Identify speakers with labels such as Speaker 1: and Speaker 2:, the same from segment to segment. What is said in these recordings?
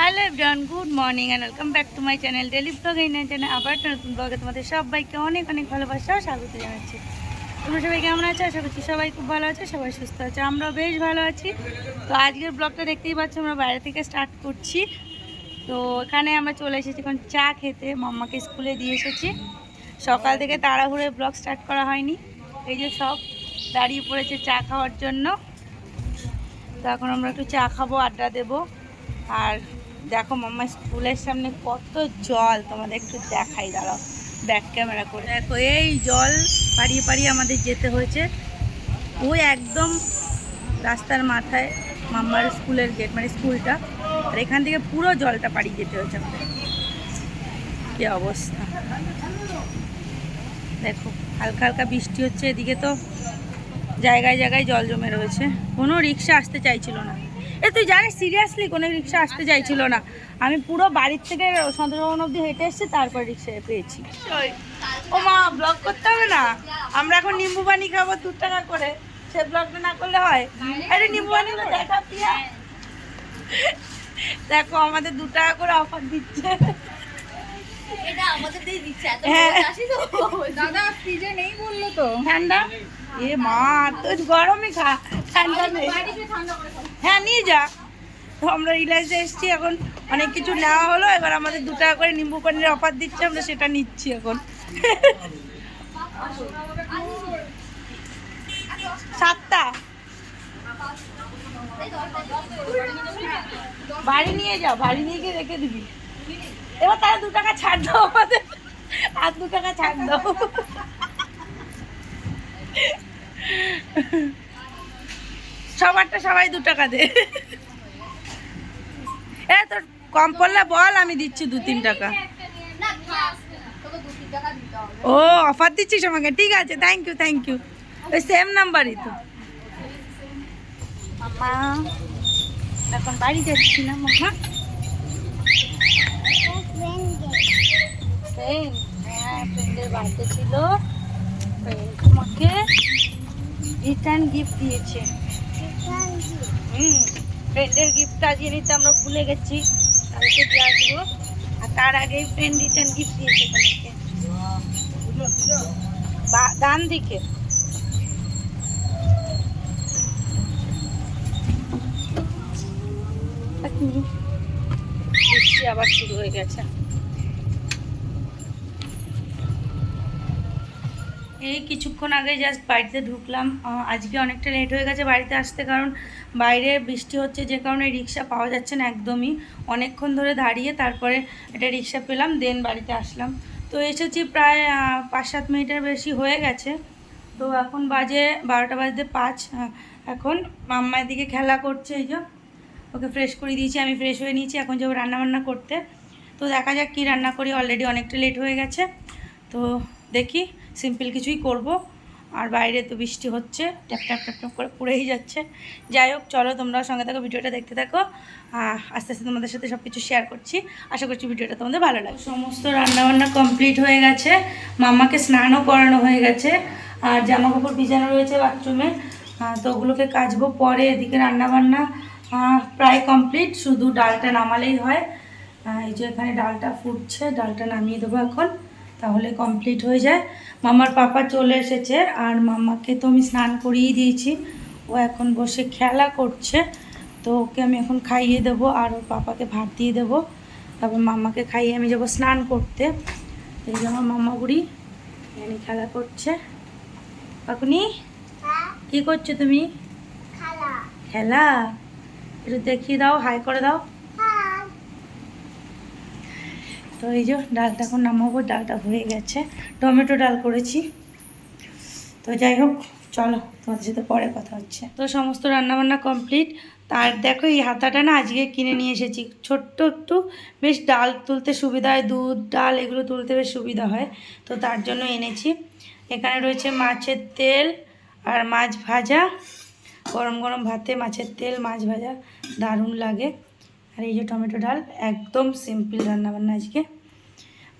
Speaker 1: Hello everyone, good morning and welcome back to my channel daily blog এই channel আবার একটা নতুন ব্লগে তোমাদের সবাইকে অনেক অনেক ভালোবাসা স্বাগত জানাচ্ছি। তোমরা সবাই কেমন আছো? আশা করছি সবাই খুব ভালো আছে, সবাই সুস্থ আছে, আমরাও বেশ ভালো আছি। তো আজকের ব্লগটা দেখতেই পাচ্ছ, আমরা বাইরে থেকে স্টার্ট করছি। তো এখানে আমরা চলে এসেছি এখন চা খেতে, মাম্মাকে স্কুলে দিয়ে এসেছি। সকাল থেকে তাড়াহুড়ে ব্লগ স্টার্ট করা হয়নি, এই যে সব দাঁড়িয়ে পড়েছে চা খাওয়ার জন্য। তো এখন আমরা একটু চা খাব, আড্ডা দেবো, আর দেখো মাম্মা, স্কুলের সামনে কত জল। তোমাদের একটু দেখাই, দাঁড়াও। ব্যাক ক্যামেরা করে। দেখো, এই জল পাড়িয়ে পাড়িয়ে আমাদের যেতে হয়েছে। ওই একদম রাস্তার মাথায় মাম্মার স্কুলের গেট মানে স্কুলটা। আর এখান থেকে পুরো জলটা পাড়িয়ে যেতে হয়েছে আমাদের। কি অবস্থা। দেখো, হালকা হালকা বৃষ্টি হচ্ছে। এদিকে তো জায়গায় জায়গায় জল জমে রয়েছে। কোনো রিক্সা আসতে চাইছিল না। এ তুই জানিস সিরিয়াসলি কোনো রিক্সা আসতে চাইছিল না। আমি পুরো বাড়ির থেকে সন্তোষভবন অব্দি হেঁটে এসেছি তারপর রিক্সা পেয়েছি। ও মা ব্লগ করতে হবে না? আমরা এখন নিম্বু পানি খাব দু টাকা করে। সে ব্লগটা না করলে হয়? আরে নিম্বু পানি তো দেখা দেখো আমাদের দু টাকা করে অফার দিচ্ছে।
Speaker 2: এটা আমাদের দিয়ে দিচ্ছে এত
Speaker 1: হ্যাঁ।
Speaker 2: বড় চাষি তো।
Speaker 3: দাদা ফ্রিজে নেই বলল তো।
Speaker 1: ঠান্ডা? এ মা তো গরমই খা ঠান্ডা নেই। হ্যাঁ নিয়ে যা। আমরা রিলায়েন্সে এসেছি এখন। অনেক কিছু নেওয়া হলো, এবার আমাদের দু টাকা করে নিম্বু পানির অফার দিচ্ছে, আমরা সেটা নিচ্ছি এখন। সাতটা। বাড়ি নিয়ে যাও বাড়ি নিয়ে গিয়ে রেখে দিবি। এবার তারা দু টাকা ছাড় দাও আমাদের। আর দু টাকা ছাড় দাও। সবারটা সবাই দু টাকা দে। এ তোর কম পড়লে বল আমি দিচ্ছি দু তিন টাকা। ও অফার দিচ্ছিস আমাকে? ঠিক আছে থ্যাংক ইউ থ্যাংক ইউ ওই সেম নাম্বারই তো। মামা এখন বাড়ি যাচ্ছি না মামা হ্যাঁ? ফ্রেন্ডের বাড়িতে ছিল। তোমাকে রিটার্ন গিফট দিয়েছে। হুম ফ্রেন্ডের গিফট আজকে নিতে আমরা ভুলে গেছি, কালকে দিয়ে আসব। আর তার আগেই ফ্রেন্ড রিটার্ন গিফট দিয়েছে তোমাকে। ডান দিকে। আবার শুরু হয়ে গেছে। এই কিছুক্ষণ আগে জাস্ট বাড়িতে ঢুকলাম। আজকে অনেকটা লেট হয়ে গেছে বাড়িতে আসতে কারণ বাইরে বৃষ্টি হচ্ছে, যে কারণে রিক্সা পাওয়া যাচ্ছে না একদমই। অনেকক্ষণ ধরে দাঁড়িয়ে তারপরে একটা রিক্সা পেলাম দেন বাড়িতে আসলাম। তো এসেছি প্রায় পাঁচ সাত মিনিটের বেশি হয়ে গেছে। তো এখন বাজে বারোটা বাজতে পাঁচ এখন মাম্মার দিকে খেলা করছে এই যে। ওকে ফ্রেশ করে দিয়েছি, আমি ফ্রেশ হয়ে নিয়েছি, এখন যাব রান্নাবান্না করতে। তো দেখা যাক কী রান্না করি অলরেডি অনেকটা লেট হয়ে গেছে। তো দেখি সিম্পল কিছুই করব। আর বাইরে তো বৃষ্টি হচ্ছে, ট্যাপ ট্যাপ ট্যাপ ট্যাপ করে পড়েই যাচ্ছে। যাই হোক, চলো তোমরা সঙ্গে থাকো, ভিডিওটা দেখতে থাকো। আস্তে আস্তে তোমাদের সাথে সব কিছু শেয়ার করছি। আশা করছি ভিডিওটা তোমাদের ভালো লাগবে। সমস্ত রান্নাবান্না কমপ্লিট হয়ে গেছে। মামাকে স্নানও করানো হয়ে গেছে। আর জামা কাপড় ভিজানো রয়েছে বাথরুমে তো ওগুলোকে কাচবো পরে, এদিকে রান্নাবান্না প্রায় কমপ্লিট শুধু ডালটা নামালেই হয়। এই যে এখানে ডালটা ফুটছে, ডালটা নামিয়ে দেবো এখন। তাহলে কমপ্লিট হয়ে যায়। মামার পাপা চলে এসেছে আর মামাকে তো আমি স্নান করিয়ে দিয়েছি। ও এখন বসে খেলা করছে। তো ওকে আমি এখন খাইয়ে দেবো আর ওর পাপাকে ভাত দিয়ে দেবো। তারপর মামাকে খাইয়ে আমি যাব স্নান করতে। এই যে আমার মামা বুড়ি এখানে খেলা করছে। কাকুনি কি করছ তুমি? খেলা? একটু দেখিয়ে দাও হাই করে দাও। তো এই যে ডালটা এখন নামাবো, ডালটা হয়ে গেছে। টমেটো ডাল করেছি। তো যাই হোক, চলো, তোমাদের সাথে পরে কথা হচ্ছে। তো সমস্ত রান্নাবান্না কমপ্লিট। তার দেখো, এই হাতাটা না আজকে কিনে নিয়ে এসেছি। ছোট্ট একটু, বেশ ডাল তুলতে সুবিধা হয়, দুধ, ডাল এগুলো তুলতে বেশ সুবিধা হয়। তো তার জন্য এনেছি। এখানে রয়েছে মাছের তেল আর মাছ ভাজা। গরম গরম ভাতে মাছের তেল, মাছ ভাজা দারুণ লাগে। আর এই যে টমেটো ডাল, একদম সিম্পল রান্নাবান্না আজকে।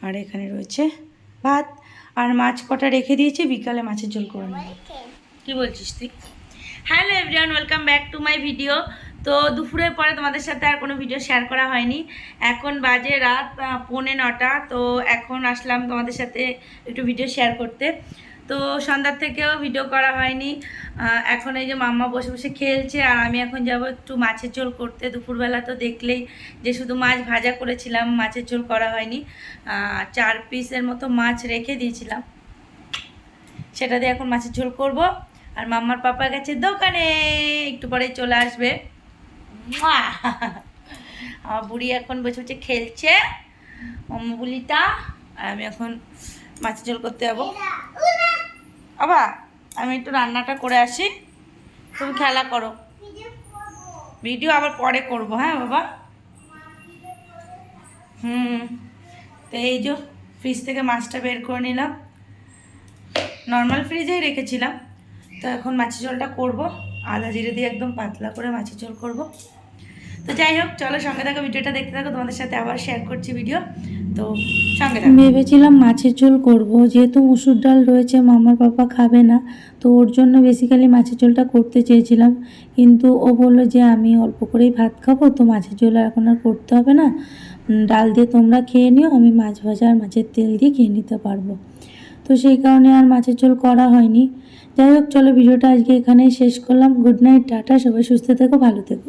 Speaker 1: আর এখানে রয়েছে ভাত। আর মাছ কটা রেখে দিয়েছি, বিকালে মাছের ঝোল করে নেব। কী বলছিস তুই? Hello everyone welcome back to my video তো দুপুরের পরে তোমাদের সাথে আর কোনো ভিডিও শেয়ার করা হয়নি। এখন বাজে রাত পৌনে নটা। তো এখন আসলাম তোমাদের সাথে একটু ভিডিও শেয়ার করতে। তো সন্ধ্যার থেকেও ভিডিও করা হয়নি। এখন এই যে মাম্মা বসে বসে খেলছে আর আমি এখন যাব একটু মাছের ঝোল করতে। দুপুরবেলা তো দেখলেই যে শুধু মাছ ভাজা করেছিলাম, মাছের ঝোল করা হয়নি। চার পিসের মতো মাছ রেখে দিয়েছিলাম। সেটা দিয়ে এখন মাছের ঝোল করব। আর মাম্মার পাপা গেছে দোকানে, একটু পরে চলে আসবে! আমার বুড়ি এখন বসে বসে খেলছে বুলিটা আর আমি এখন মাছের ঝোল করতে যাব। আবা আমি একটু রান্নাটা করে আসি। তুমি খেলা করো। ভিডিও আবার পরে করব হ্যাঁ বাবা? হুম, তো এই যে ফ্রিজ থেকে মাছটা বের করে নিলাম। নর্মাল ফ্রিজেই রেখেছিলাম। তো এখন মাছের ঝোলটা করব। আদা জিরে দিয়ে একদম পাতলা করে মাছের ঝোল করব। তো যাই হোক, চলো সঙ্গে থাকো ভিডিওটা দেখতে থাকো। তোমাদের সাথে আবার শেয়ার করছি ভিডিও তো
Speaker 4: ভেবেছিলাম মাছের ঝোল করব, যেহেতু মুসুর ডাল রয়েছে, মামার পাপা খাবে না, তো ওর জন্য বেসিক্যালি মাছের ঝোলটা করতে চেয়েছিলাম। কিন্তু ও বলল যে, আমি অল্প করেই ভাত খাব, তো মাছের ঝোল আর এখন আর করতে হবে না। ডাল দিয়ে তোমরা খেয়ে নিও, আমি মাছ ভাজা আর মাছের তেল দিয়ে খেয়ে নিতে পারব। তো সেই কারণে আর মাছের ঝোল করা হয়নি। যাই হোক, চলো ভিডিওটা আজকে এখানেই শেষ করলাম। গুড নাইট, টাটা, সবাই সুস্থ থেকো, ভালো থেকো।